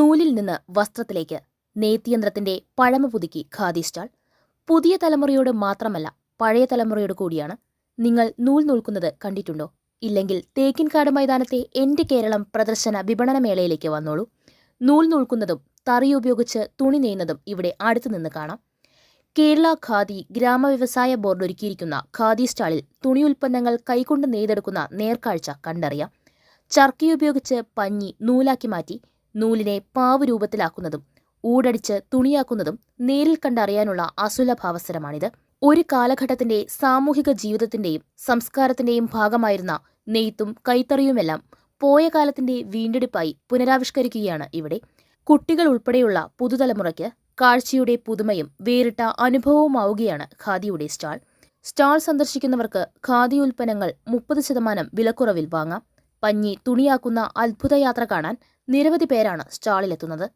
നൂലിൽ നിന്ന് വസ്ത്രത്തിലേക്ക് നെയ്ത്തിയന്ത്രത്തിന്റെ പഴമ പുതുക്കി ഖാദി സ്റ്റാൾ. പുതിയ തലമുറയോട് മാത്രമല്ല പഴയ തലമുറയോട് കൂടിയാണ്. നിങ്ങൾ നൂൽ നൂൽക്കുന്നത് കണ്ടിട്ടുണ്ടോ? ഇല്ലെങ്കിൽ തേക്കിൻകാട് മൈതാനത്തെ എന്റെ കേരളം പ്രദർശന വിപണന മേളയിലേക്ക് വന്നോളൂ. നൂൽ നൂൽക്കുന്നതും തറി ഉപയോഗിച്ച് തുണി നെയ്യുന്നതും ഇവിടെ അടുത്തുനിന്ന് കാണാം. കേരള ഖാദി ഗ്രാമവ്യവസായ ബോർഡ് ഒരുക്കിയിരിക്കുന്ന ഖാദി സ്റ്റാളിൽ തുണി ഉൽപ്പന്നങ്ങൾ കൈകൊണ്ട് നെയ്തെടുക്കുന്ന നേർക്കാഴ്ച കണ്ടറിയാം. ചർക്കി ഉപയോഗിച്ച് പഞ്ഞി നൂലാക്കി മാറ്റി നൂലിനെ പാവ് രൂപത്തിലാക്കുന്നതും ഊടടിച്ച് തുണിയാക്കുന്നതും നേരിൽ കണ്ടറിയാനുള്ള അസുലഭാവസരമാണിത്. ഒരു കാലഘട്ടത്തിന്റെ സാമൂഹിക ജീവിതത്തിന്റെയും സംസ്കാരത്തിന്റെയും ഭാഗമായിരുന്ന നെയ്ത്തും കൈത്തറിയുമെല്ലാം പോയ കാലത്തിന്റെ വീണ്ടെടുപ്പായി പുനരാവിഷ്കരിക്കുകയാണ് ഇവിടെ. കുട്ടികൾ ഉൾപ്പെടെയുള്ള പുതുതലമുറയ്ക്ക് കാഴ്ചയുടെ പുതുമയും വേറിട്ട അനുഭവവുമാവുകയാണ് ഖാദിയുടെ സ്റ്റാൾ. സ്റ്റാൾ സന്ദർശിക്കുന്നവർക്ക് ഖാദി ഉൽപ്പന്നങ്ങൾ മുപ്പത് ശതമാനം വിലക്കുറവിൽ വാങ്ങാം. പഞ്ഞി തുണിയാക്കുന്ന അത്ഭുത യാത്ര കാണാൻ നിരവധി പേരാണ് സ്റ്റാളിലെത്തുന്നത്.